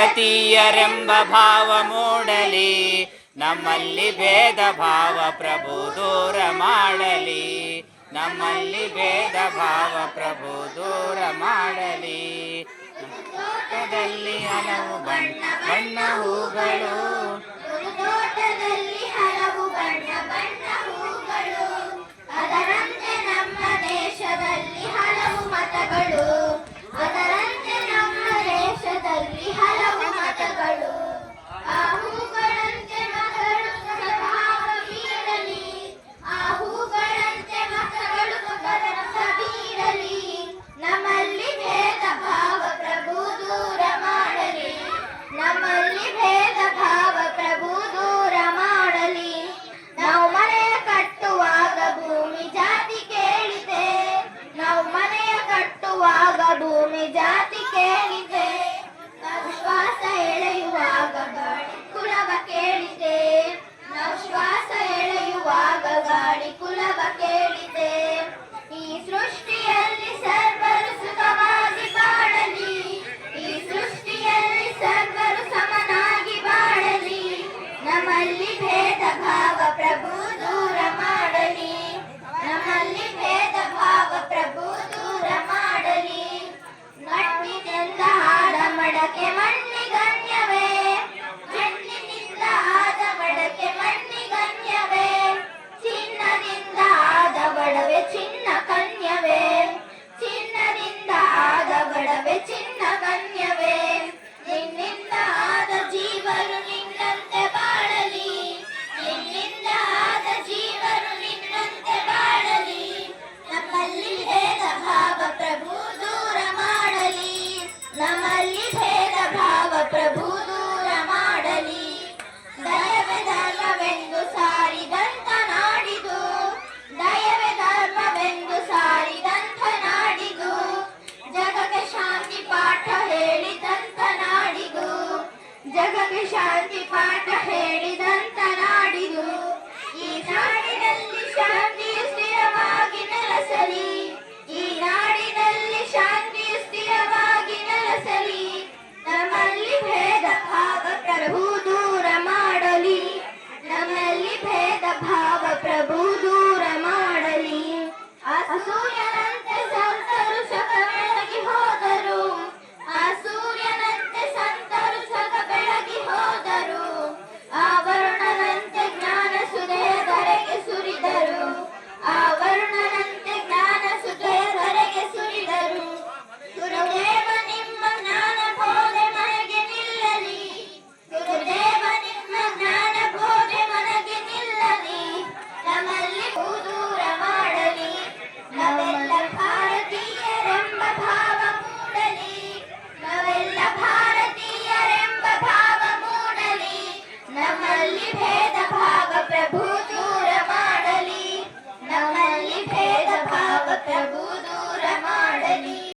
ಭಾರತೀಯರೆಂಬ ಭಾವ ಮೂಡಲಿ, ನಮ್ಮಲ್ಲಿ ಭೇದ ಭಾವ ಪ್ರಭು ದೂರ ಮಾಡಲಿ. ನಮ್ಮಲ್ಲಿ ಭೇದ ಭಾವ ಪ್ರಭು ದೂರ ಮಾಡಲಿ. ಹಲವು ಬಣ್ಣ ಬಣ್ಣ ಹೂಗಳು ஆதவடவே சின்ன கன்யவே சின்னದಿಂದ ಆದವಡವೆ ಚಿನ್ನ ಜಗಕ್ಕೆ ಶಾಂತಿ ಪಾಠ ಹೇಳಿದಂತ ನಾಡಿದು ಈ ನಾಡಿನಲ್ಲಿ ಶಾಂತಿ